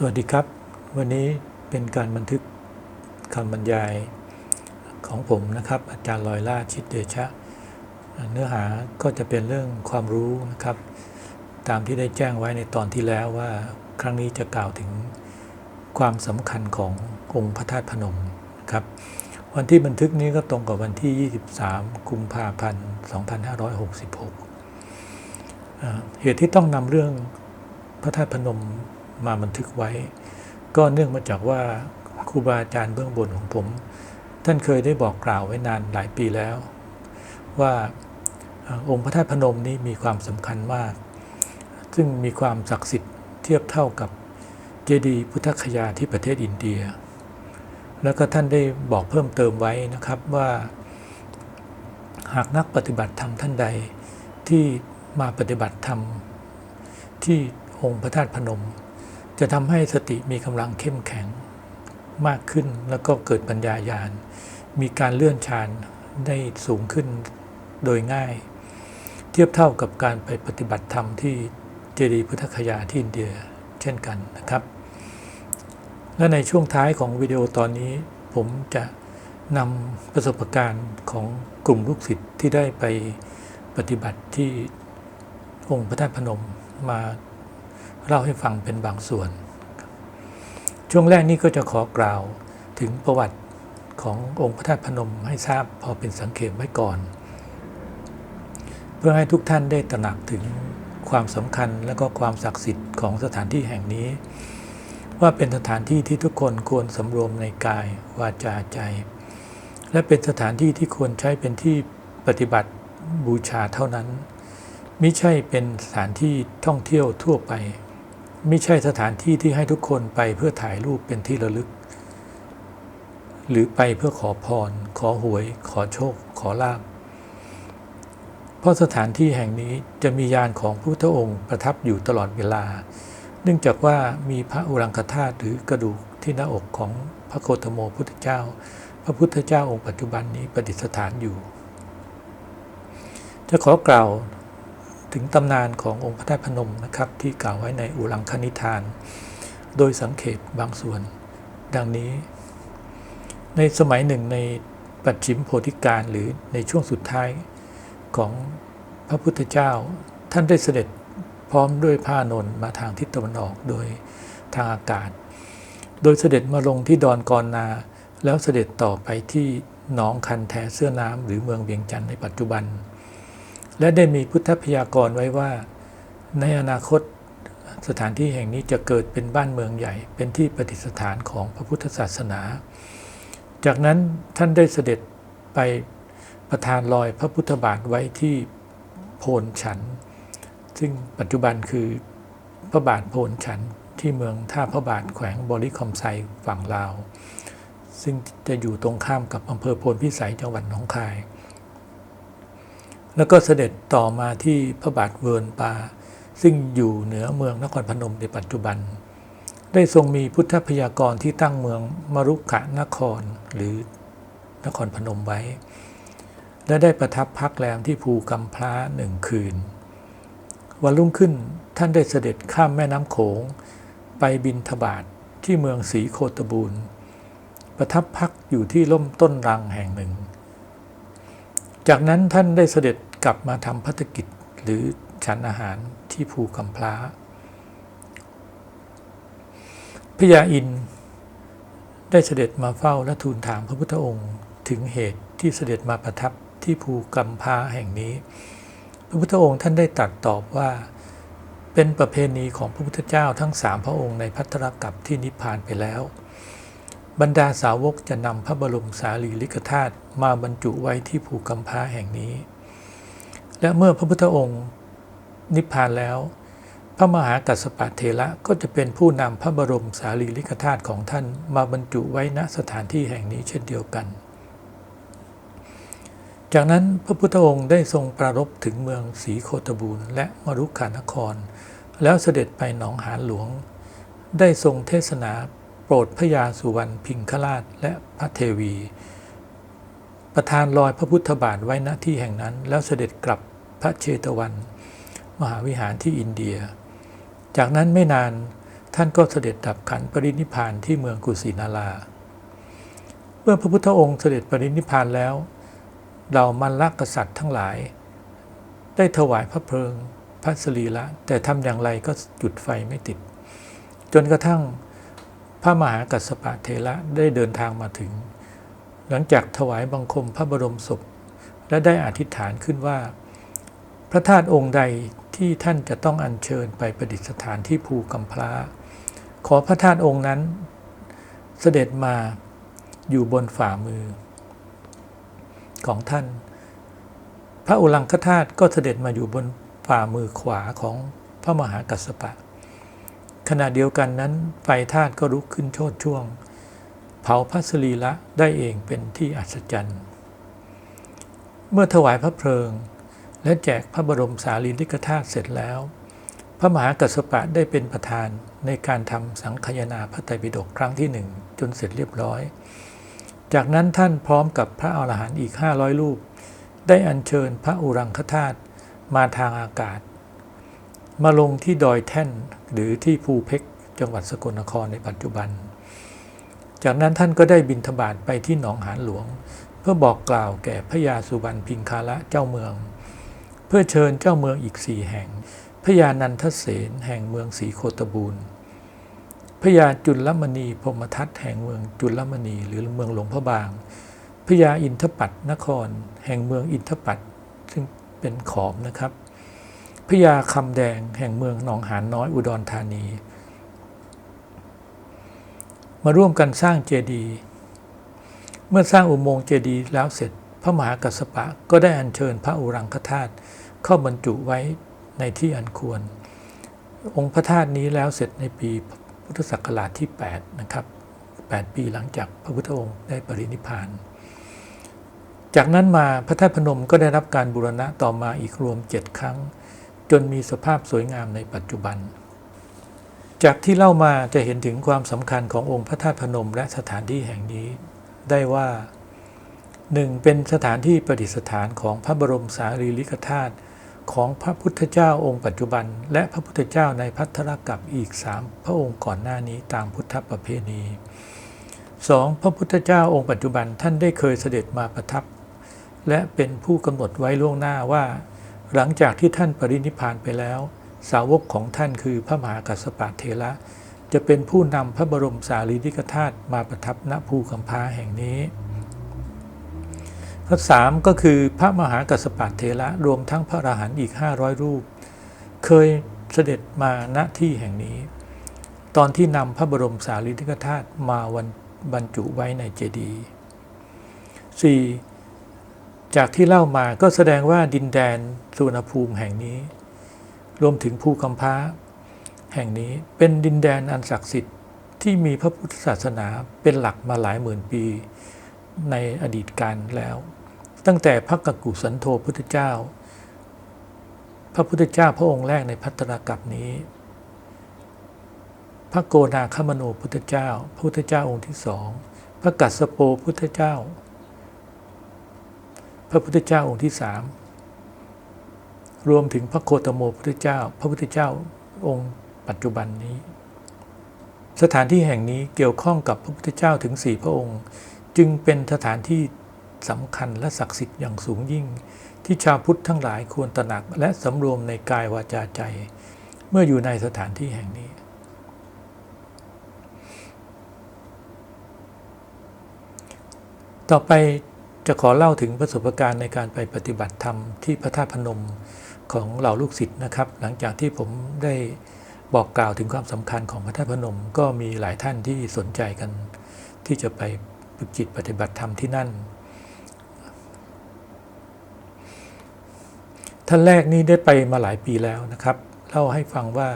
สวัสดีครับ วันนี้เป็นการบันทึกคำบรรยายของผมนะครับ อาจารย์ลอยล่าชิดเดชะ เนื้อหาก็จะเป็นเรื่องความรู้นะครับ ตามที่ได้แจ้งไว้ในตอนที่แล้วว่าครั้งนี้จะกล่าวถึงความสำคัญขององค์พระธาตุพนมครับ วันที่บันทึกนี้ก็ตรงกับวันที่ 23 กุมภาพันธ์ 2566 เหตุที่ต้องนำเรื่องพระธาตุพนม มาบันทึกไว้ ก็เนื่องมาจากว่าครูบาอาจารย์เบื้องบนของผม ท่านเคยได้บอกกล่าวไว้นานหลายปีแล้ว ว่าองค์พระธาตุพนมนี้มีความสำคัญมาก ซึ่งมีความศักดิ์สิทธิ์เทียบเท่ากับเจดีย์พุทธคยาที่ประเทศอินเดีย แล้วก็ท่านได้บอกเพิ่มเติมไว้นะครับว่า หากนักปฏิบัติธรรมท่านใดที่มาปฏิบัติธรรมที่องค์พระธาตุพนม จะทำให้สติมีกำลังเข้มแข็งมากขึ้นแล้วก็เกิดปัญญาญาณ มีการเลื่อนฌานได้สูงขึ้นโดยง่าย เทียบเท่ากับการไปปฏิบัติธรรมที่เจดีย์พุทธคยาที่อินเดียเช่นกันนะครับ และในช่วงท้ายของวิดีโอตอนนี้ ผมจะนำประสบการณ์ของกลุ่มลูกศิษย์ที่ได้ไปปฏิบัติที่องค์พระธาตุพนมมา เล่าให้ฟังเป็นบางส่วน ช่วงแรกนี้ก็จะขอกล่าวถึงประวัติขององค์พระธาตุพนมให้ทราบพอเป็นสังเขปไว้ก่อน เพื่อให้ทุกท่านได้ตระหนักถึงความสำคัญและก็ความศักดิ์สิทธิ์ของสถานที่แห่งนี้ ว่าเป็นสถานที่ที่ทุกคนควรสำรวมในกายวาจาใจ และเป็นสถานที่ที่ควรใช้เป็นที่ปฏิบัติบูชาเท่านั้นไม่ใช่เป็นสถานที่ท่องเที่ยวทั่วไป ไม่ใช่สถานที่ที่ให้ทุกคนไปเพื่อถ่ายรูปเป็นที่ระลึก หรือไปเพื่อขอพร ขอหวย ขอโชค ขอลาภเพราะสถานที่แห่งนี้จะมียานของพระพุทธองค์ประทับอยู่ตลอดเวลา เนื่องจากว่ามีพระอุรังคธาตุหรือกระดูกที่หน้าอกของพระโคตโมพุทธเจ้า พระพุทธเจ้าองค์ปัจจุบันนี้ประดิษฐานอยู่ จะขอกล่าว ถึงตำนานขององค์พระธาตุพนมนะครับที่กล่าวไว้ในอุรังคณิธาน โดยสังเขปบางส่วน ดังนี้ ในสมัยหนึ่งในปัจฉิมโพธิการหรือในช่วงสุดท้ายของพระพุทธเจ้า ท่านได้เสด็จพร้อมด้วยผ้านนมาทางทิศตะวันออกโดยทางอากาศ โดยเสด็จมาลงที่ดอนกอนนา แล้วเสด็จต่อไปที่หนองคันแทเสื้อน้ำหรือเมืองเวียงจันทร์ในปัจจุบัน และได้มีพุทธพยากรณ์ไว้ว่า ในอนาคตสถานที่แห่งนี้จะเกิดเป็นบ้านเมืองใหญ่ เป็นที่ประดิษฐานของพระพุทธศาสนา จากนั้นท่านได้เสด็จไปประทานรอยพระพุทธบาทไว้ที่โพนฉัน ซึ่งปัจจุบันคือพระบาทโพนฉันที่เมืองท่าพระบาทแขวงบริคอมไซฝั่งลาว ซึ่งจะอยู่ตรงข้ามกับอำเภอโพนพิสัยจังหวัดหนองคาย แล้วก็เสด็จต่อมาที่พระบาทเวิร์นปา ซึ่งอยู่เหนือเมืองนครพนมในปัจจุบัน ได้ทรงมีพุทธพยากรที่ตั้งเมืองมรุกะนครหรือนครพนมไว้ และได้ประทับพักแรมที่ภูกำพร้าหนึ่งคืน วันรุ่งขึ้นท่านได้เสด็จข้ามแม่น้ำโขง ไปบินทบาทที่เมืองศรีโคตบูรณ์ประทับพักอยู่ที่ร่มต้นรังแห่งหนึ่ง จากนั้นท่านได้เสด็จ ลับมาทำพัฒกิจหรือฉันอาหารที่ภูกำพร้าพญาอินได้เสด็จมาเฝ้าและทูลถามพระพุทธองค์ถึงเหตุที่เสด็จมาประทับที่ภูกำพร้าแห่งนี้ พระพุทธองค์ท่านได้ตรัสตอบว่าเป็นประเพณีของพระพุทธเจ้าทั้งสามพระองค์ในพัทธรกัปที่นิพพานไปแล้ว บรรดาสาวกจะนำพระบรมสารีริกธาตุมาบรรจุไว้ที่ภูกำพร้าแห่งนี้ และเมื่อพระพุทธองค์นิพพานแล้ว พระมหากัสสปะเทระก็จะเป็นผู้นำพระบรมสารีริกธาตุของท่านมาบรรจุไว้ณสถานที่แห่งนี้เช่นเดียวกัน จากนั้นพระพุทธองค์ได้ทรงปรารภถึงเมืองศรีโคตบูรและมรุกขานคร แล้วเสด็จไปหนองหานหลวง ได้ทรงเทศนาโปรดพระยาสุวรรณพิงคราชและพระเทวี ประทานรอยพระพุทธบาทไว้ณที่แห่งนั้น แล้วเสด็จกลับพระเชตวัน มหาวิหารที่อินเดีย จากนั้นไม่นานท่านก็เสด็จดับขันปรินิพานที่เมืองกุสินาราเมื่อพระพุทธองค์เสด็จปรินิพานแล้วเรามันลักกษัตริย์ทั้งหลาย ได้ถวายพระเพลิงพระสรีละ แต่ทำอย่างไรก็จุดไฟไม่ติด จนกระทั่งพระมหากัสสปะเทระได้เดินทางมาถึง หลังจากถวายบังคมพระบรมศพ และได้อธิษฐานขึ้นว่า พระธาตุองค์ใดที่ท่านจะต้องอัญเชิญไปประดิษฐานที่ภูกำพร้า ขอพระธาตุองค์นั้น เสด็จมาอยู่บนฝ่ามือ ของท่าน พระอุลังคธาตุก็เสด็จมาอยู่บนฝ่ามือขวาของพระมหากัสสปะ ขณะเดียวกันนั้นไฟธาตุก็ลุกขึ้นโชดช่วง ผาพระสรีละได้เองเป็นที่อัศจรรย์ เมื่อถวายพระเพลิง และแจกพระบรมสารีริกธาตุเสร็จแล้ว พระมหากัสสปะได้เป็นประธานในการทำสังคยนาพระไตรปิฎกครั้งที่หนึ่งจนเสร็จเรียบร้อย จากนั้นท่านพร้อมกับพระอาหารหันต์อีก 500 รูป ได้อัญเชิญพระอุรังคธาตุมาทางอากาศ มาลงที่ดอยแท่นหรือที่ภูเพกจังหวัดสกลนครในปัจจุบัน จากนั้นท่านก็ได้บินทบาทไปที่หนองหานหลวง เพื่อบอกกล่าวแก่พระยาสุวรรณพิงคาละเจ้าเมือง เพื่อเชิญเจ้าเมืองอีกสี่แห่งพระยานันทเสนแห่งเมืองศรีโคตบูรณ์พระยาจุลมณีพรมทัตแห่งเมืองจุลมณีหรือเมืองหลวงพระบางพระยาอินทปัตนคร แห่งเมืองอินทปัตซึ่งเป็นขอมนะครับพระยาคำแดงแห่งเมืองหนองหานน้อยอุดรธานี มาร่วมกันสร้างเจดีย์เมื่อสร้างอุโมงค์เจดีย์แล้วเสร็จ พระมหากัสปะก็ได้อัญเชิญพระอุรังคธาตุเข้าบรรจุไว้ในที่อันควร องค์พระธาตุนี้แล้วเสร็จในปีพุทธศักราชที่ 8 นะครับ 8 ปีหลังจากพระพุทธองค์ได้ปรินิพพาน จากนั้นมาพระธาตุพนมก็ได้รับการบูรณะต่อมาอีกรวม 7 ครั้ง จนมีสภาพสวยงามในปัจจุบัน จากที่เล่ามาจะเห็นถึงความสำคัญขององค์พระธาตุพนมและสถานที่แห่งนี้ ได้ว่าหนึ่งเป็นสถานที่ประดิษฐานของพระบรมสารีริกธาตุของพระพุทธเจ้าองค์ปัจจุบัน และพระพุทธเจ้าในพัทธรกับอีกสามพระองค์ก่อนหน้านี้ตามพุทธประเพณี 2. พระพุทธเจ้าองค์ปัจจุบันท่านได้เคยเสด็จมาประทับ และเป็นผู้กำหนดไว้ล่วงหน้าว่า หลังจากที่ท่านปรินิพพานไปแล้ว สาวกของท่านคือพระมหากัสสปะเทระจะเป็นผู้นำพระบรมสารีริกธาตุมาประทับณภูคำพาแห่งนี้ ข้อสามก็คือพระมหากัสสปะเทระรวมทั้งพระอรหันต์อีก 500 รูป เคยเสด็จมาณที่แห่งนี้ ตอนที่นำพระบรมสารีริกธาตุมาวันบรรจุไว้ในเจดีย์สี่จากที่เล่ามาก็แสดงว่าดินแดนสุวรรณภูมิแห่งนี้ รวมถึงภูคำพ้า แห่งนี้เป็นดินแดนอันศักดิ์สิทธิ์ที่มีพระพุทธศาสนาเป็นหลักมาหลายหมื่นปีในอดีตการแล้ว ตั้งแต่พระกกุสันโธพุทธเจ้า พระพุทธเจ้าพระองค์แรกในพัตตรกับนี้ พระโกนาคมโนพุทธเจ้า พระพุทธเจ้าองค์ที่สองพระกัสสโปพุทธเจ้า พระพุทธเจ้าองค์ที่สาม รวมถึงพระโคตโมพุทธเจ้า พระพุทธเจ้าองค์ปัจจุบันนี้ สถานที่แห่งนี้เกี่ยวข้องกับพระพุทธเจ้าถึงสี่พระองค์ จึงเป็นสถานที่สำคัญและศักดิ์สิทธิ์อย่างสูงยิ่ง ที่ชาวพุทธทั้งหลายควรตระหนักและสำรวมในกายวาจาใจ เมื่ออยู่ในสถานที่แห่งนี้ ต่อไปจะขอเล่าถึงประสบการณ์ในการไปปฏิบัติธรรมที่พระธาตุพนม ของเหล่าลูกศิษย์นะครับ หลังจากที่ผมได้บอกกล่าวถึงความสำคัญของพระธาตุพนม ก็มีหลายท่านที่สนใจกัน ที่จะไปฝึกจิตปฏิบัติธรรมที่นั่น ท่านแรกนี้ได้ไปมาหลายปีแล้วนะครับ เล่าให้ฟังว่า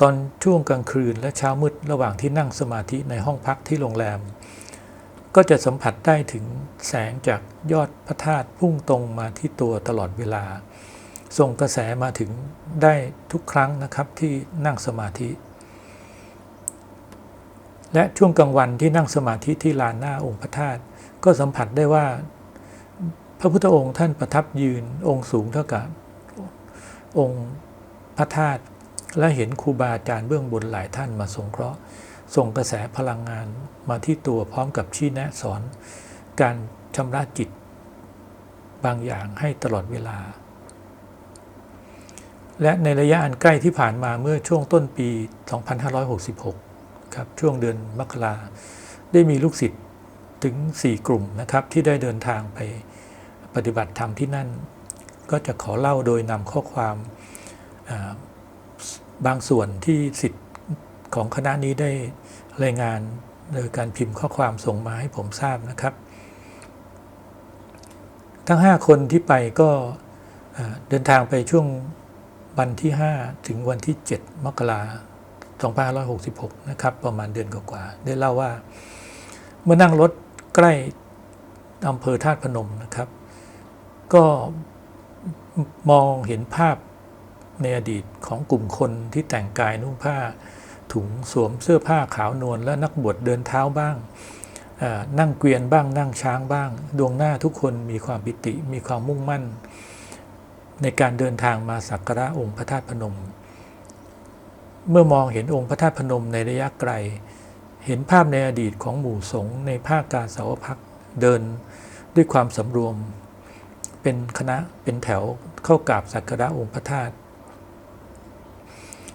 ตอนช่วงกลางคืนและเช้ามืดระหว่างที่นั่งสมาธิในห้องพักที่โรงแรม ก็จะสัมผัสได้ถึงแสงจากยอดพระธาตุพุ่งตรงมาที่ตัวตลอดเวลา ส่งกระแสมาถึงได้ทุกครั้งนะครับที่นั่งสมาธิ และช่วงกลางวันที่นั่งสมาธิที่ลานหน้าองค์พระธาตุก็สัมผัสได้ว่า พระพุทธองค์ท่านประทับยืนองค์สูงเท่ากับองค์พระธาตุและเห็นครูบาอาจารย์เบื้องบนหลายท่านมาสงเคราะห์ ส่งกระแสพลังงานมาที่ตัวพร้อมกับชี้แนะสอน การชำระจิตบางอย่างให้ตลอดเวลา และในระยะอันใกล้ที่ผ่านมาเมื่อช่วงต้นปี 2566 ครับช่วงเดือนมกราได้มีลูกศิษย์ถึง 4 กลุ่มนะครับ ที่ได้เดินทางไปปฏิบัติธรรมที่นั่น ก็จะขอเล่าโดยนำข้อความบางส่วนที่สิทธิ์ของคณะนี้ได้รายงานโดยการพิมพ์ข้อความส่งมาให้ผมทราบนะครับ ทั้ง 5 คนที่ไปก็เดินทางไปช่วง วันที่ 5 ถึงวันที่ 7 มกราคม2566 นะครับ ประมาณเดือนกว่าๆได้เล่าว่า เมื่อนั่งรถใกล้อำเภอธาตุพนมนะครับ ก็มองเห็นภาพในอดีตของกลุ่มคนที่แต่งกายนุ่งผ้า ถุงสวมเสื้อผ้าขาวนวลและนักบวชเดินเท้าบ้างนั่งเกวียนบ้างนั่งช้างบ้าง ดวงหน้าทุกคนมีความปิติ มีความมุ่งมั่น ในการเดินทางมาสักการะองค์พระธาตุพนม เมื่อมองเห็นองค์พระธาตุพนมในระยะไกล เห็นภาพในอดีตของหมู่สงฆ์ในภาคการสาวพักเดินด้วยความสำรวม เป็นคณะเป็นแถวเข้ากราบสักการะองค์พระธาตุ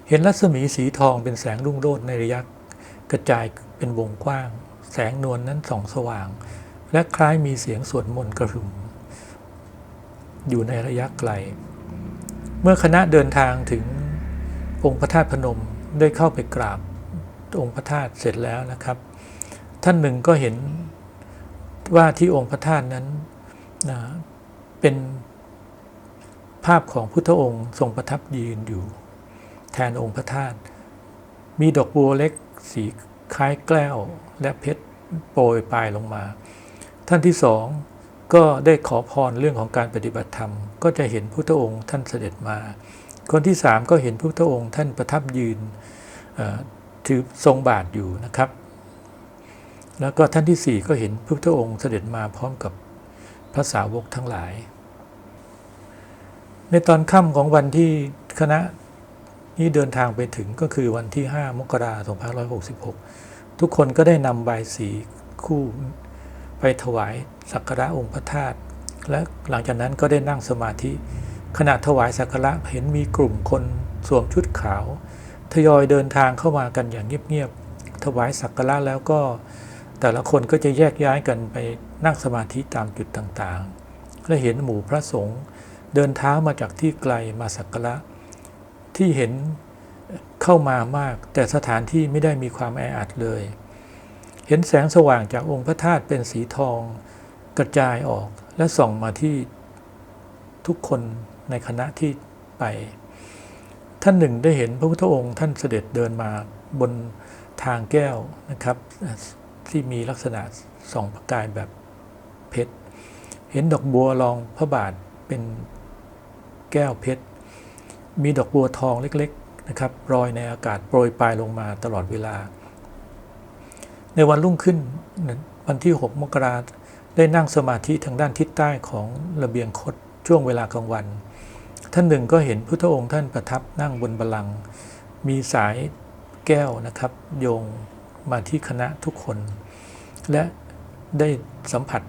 เห็นรัศมีสีทองเป็นแสงรุ่งโรจน์ในระยะกระจายเป็นวงกว้าง แสงนวลนนั้นส่องสว่าง และคล้ายมีเสียงสวดมนต์กระหึ่ม อยู่ในระยะไกล เมื่อคณะเดินทางถึงองค์พระธาตุพนมได้เข้าไปกราบองค์พระธาตุเสร็จแล้วนะครับ ท่านหนึ่งก็เห็นว่าที่องค์พระธาตุนั้นเป็นภาพของพุทธองค์ทรงประทับยืนอยู่ แทนองค์พระธาตุมีดอกบัวเล็กสีคล้ายแก้วและเพชรโปรยปลายลงมา ท่านที่สอง ก็ได้ขอพรเรื่องของการปฏิบัติธรรม ก็จะเห็นพุทธองค์ท่านเสด็จมา คนที่สามก็เห็นพุทธองค์ท่านประทับยืนถือทรงบาทอยู่นะครับ แล้วก็ท่านที่สี่ก็เห็นพุทธองค์เสด็จมาพร้อมกับพระสาวกทั้งหลาย ในตอนค่ำของวันที่คณะนี่เดินทางไปถึงก็คือวันที่ 5 มกราคม2566 ทุกคนก็ได้นำใบสีคู่ไปถวาย สักการะองค์พระธาตุและหลังจากนั้นก็ได้นั่งสมาธิ ขณะถวายสักการะเห็นมีกลุ่มคนสวมชุดขาว ทยอยเดินทางเข้ามากันอย่างเงียบๆถวายสักการะแล้วก็ แต่ละคนก็จะแยกย้ายกันไปนั่งสมาธิตามจุดต่างๆ และเห็นหมู่พระสงฆ์เดินเท้ามาจากที่ไกลมาสักการะที่เห็นเข้ามามาก แต่สถานที่ไม่ได้มีความแออัดเลย เห็นแสงสว่างจากองค์พระธาตุเป็นสีทอง กระจายออกและส่องมาที่ทุกคนในคณะที่ไป ท่านหนึ่งได้เห็นพระพุทธองค์ท่านเสด็จเดินมาบนทางแก้วนะครับ ที่มีลักษณะส่องประกายแบบเพชร เห็นดอกบัวรองพระบาทเป็นแก้วเพชร มีดอกบัวทองเล็กๆนะครับรอยในอากาศโปรยปลายลงมาตลอดเวลา ในวันรุ่งขึ้นวันที่ 6 มกรา ได้นั่งสมาธิทางด้านทิศใต้ของระเบียงคดช่วงเวลากลางวัน ท่านหนึ่งก็เห็นพุทธองค์ท่านประทับนั่งบนบัลลังก์มีสายแก้วนะครับโยงมาที่คณะทุกคน และได้สัมผัส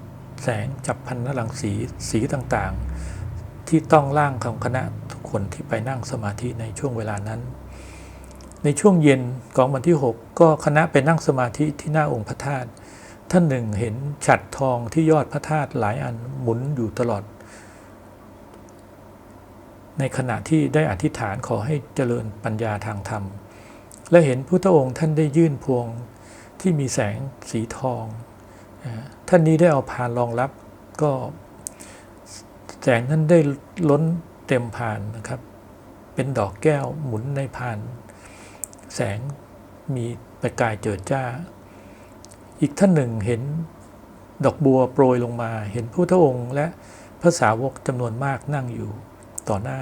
แสงจับพันนลังสีสีต่างๆ ที่ต้องล่างของคณะทุกคนที่ไปนั่งสมาธิในช่วงเวลานั้น ในช่วงเย็นของวันที่ 6 ก็คณะไปนั่งสมาธิที่หน้าองค์พระธาตุ ท่านหนึ่งเห็นฉัดทองที่ยอดพระธาตุหลายอันหมุนอยู่ตลอด ในขณะที่ได้อธิษฐานขอให้เจริญปัญญาทางธรรม และเห็นพุทธองค์ท่านได้ยื่นพวงที่มีแสงสีทอง ท่านนี้ได้เอาพานรองรับก็แสงนั้นได้ล้นเต็มพานนะครับ เป็นดอกแก้วหมุนในพาน แสงมีประกายเจิดจ้า อีกท่านหนึ่งเห็นดอกบัวโปรยลงมา เห็นพุทธองค์และพระสาวกจำนวนมากนั่งอยู่ต่อหน้า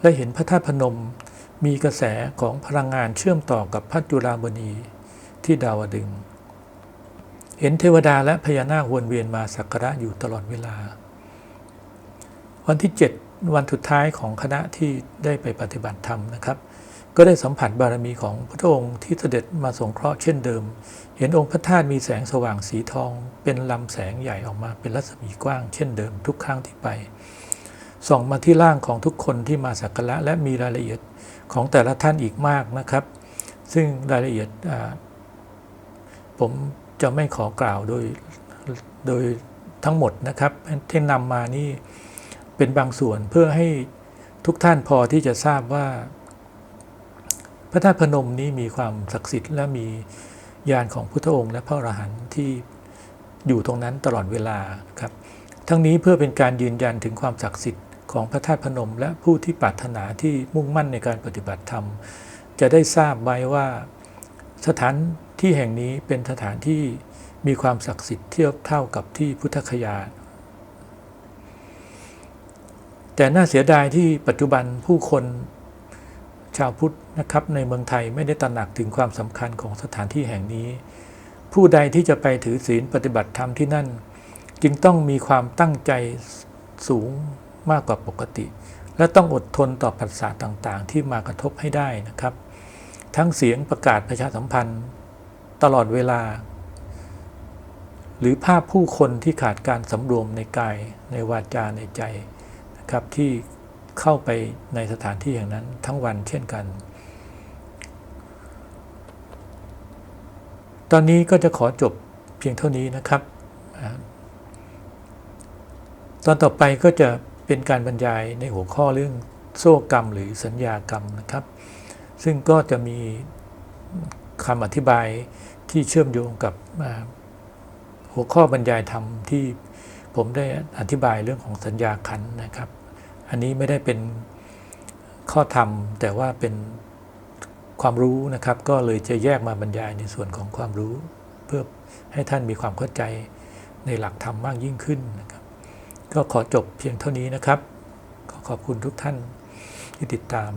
และเห็นพระธาตุพนมมีกระแสของพลังงานเชื่อมต่อกับพระจุฬามณีที่ดาวดึง เห็นเทวดาและพญานาควนเวียนมาสักการะอยู่ตลอดเวลา วันที่ 7 วันสุดท้ายของคณะที่ได้ไปปฏิบัติธรรมนะครับ ก็ได้สัมผัสบารมีของพระองค์ที่เสด็จมาสงเคราะห์เช่นเดิม เห็นองค์พระธาตุมีแสงสว่างสีทอง เป็นลำแสงใหญ่ออกมาเป็นรัศมีกว้างเช่นเดิมทุกครั้งที่ไป ส่องมาที่ร่างของทุกคนที่มาสักการะและมีรายละเอียดของแต่ละท่านอีกมากนะครับ ซึ่งรายละเอียดผมจะไม่ขอกล่าวโดยโดยทั้งหมดนะครับที่นำมานี่เป็นบางส่วนเพื่อให้ทุกท่านพอที่จะทราบว่า พระธาตุพนมนี้มีความศักดิ์สิทธิ์และมียานของพุทธองค์ และพระอรหันต์ที่อยู่ตรงนั้นตลอดเวลาครับ ทั้งนี้เพื่อเป็นการยืนยันถึงความศักดิ์สิทธิ์ของพระธาตุพนม และผู้ที่ปรารถนาที่มุ่งมั่นในการปฏิบัติธรรม จะได้ทราบไว้ว่าสถานที่แห่งนี้เป็นสถานที่มีความศักดิ์สิทธิ์เทียบเท่ากับที่พุทธคยา แต่น่าเสียดายที่ปัจจุบันผู้คน ชาวพุทธนะครับในเมืองไทยไม่ได้ตระหนักถึงความสำคัญของสถานที่แห่งนี้ ผู้ใดที่จะไปถือศีลปฏิบัติธรรมที่นั่น จึงต้องมีความตั้งใจสูงมากกว่าปกติ และต้องอดทนต่อปัสสาต่างๆ ที่มากระทบให้ได้นะครับ ทั้งเสียงประกาศประชาสัมพันธ์ ตลอดเวลา หรือภาพผู้คนที่ขาดการสำรวมในกายในวาจาในใจนะครับที่ เข้าไปในสถานที่อย่างนั้นทั้งวันเช่นกัน ตอนนี้ก็จะขอจบเพียงเท่านี้นะครับ ตอนต่อไปก็จะเป็นการบรรยายในหัวข้อเรื่องโซ่กรรมหรือสัญญากรรมนะครับ ซึ่งก็จะมีคำอธิบายที่เชื่อมโยงกับหัวข้อบรรยายธรรมที่ผมได้อธิบายเรื่องของสัญญาขันนะครับ อันนี้ไม่ได้เป็นข้อธรรม แต่ว่าเป็นความรู้นะครับ ก็เลยจะแยกมาบรรยายในส่วนของความรู้ เพื่อให้ท่านมีความเข้าใจในหลักธรรมมากยิ่งขึ้นนะครับ ก็ขอจบเพียงเท่านี้นะครับ ขอขอบคุณทุกท่านที่ติดตาม